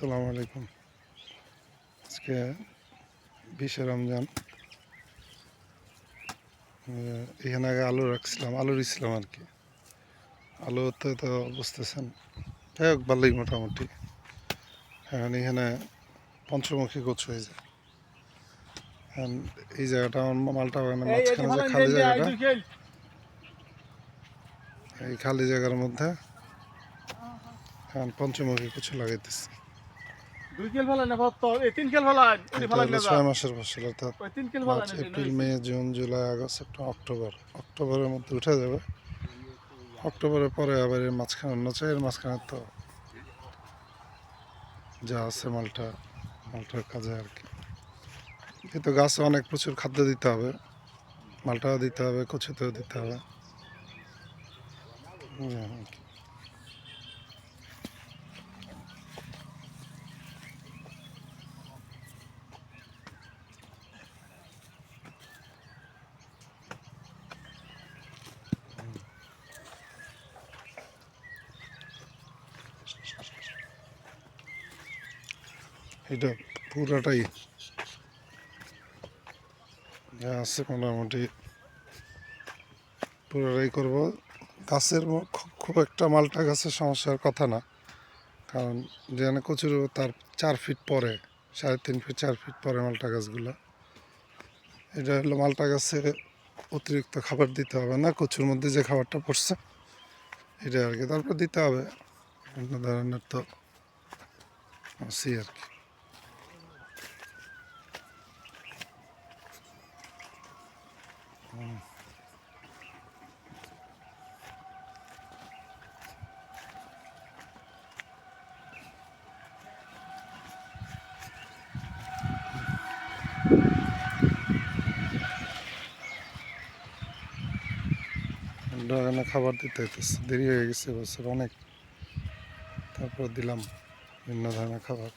আসসালামু আলাইকুম। আজকে বিশে রমজান। এখানে আগে আলু রাখছিলাম আলু দিছিলাম আর কি। আলু তো তো বুঝতেছেন। যাই হোক ভালোই মোটামুটি। এখন এখানে পঞ্চমুখী গোছ হয়ে যায়। এই জায়গাটা আমার মালটা বাগানের মাঝখানে যে খালি জায়গাটা। এই খালি জায়গার মধ্যে এখন পঞ্চমুখী কিছু লাগাইতেছে। দুই কিল ফেলান না এই তিন কিল ফেলান ওই ফেলান না ছয় মাসের ফসল অর্থাৎ ওই তিন কিল ফেলান April May June July August September October. অক্টোবরের মধ্যে উঠে যাবে। অক্টোবরের পরে আবার এর মাঝখানে অন্য চাই এর মাঝখানে তো যা আছে মালটা মালটার কাজে আর কি। কিন্তু গাছে অনেক প্রচুর খাদ্য দিতে হবে। মালটাও দিতে হবে কচুতেও দিতে হবে। এটা পুরাটাই। যা আছে মোটামুটি পুরোটাই করব। গাছের খুব একটা মালটা গাছের সমস্যার কথা না, কারণ যেখানে কচুর তার চার ফিট পরে, সাড়ে তিন ফিট চার ফিট পরে মালটা গাছগুলো। এটা হলো মালটা গাছে অতিরিক্ত খাবার দিতে হবে না, কচুর মধ্যে যে খাবারটা পড়ছে, এটা আর কি। তারপর দিতে হবে। অন্য ধরনের তো আছি আর কি। ড্রাগনে খাবার দিতে হইতেছে দেরি হয়ে গেছে বছর অনেক। তারপর দিলাম বিভিন্ন ধরনের খাবার।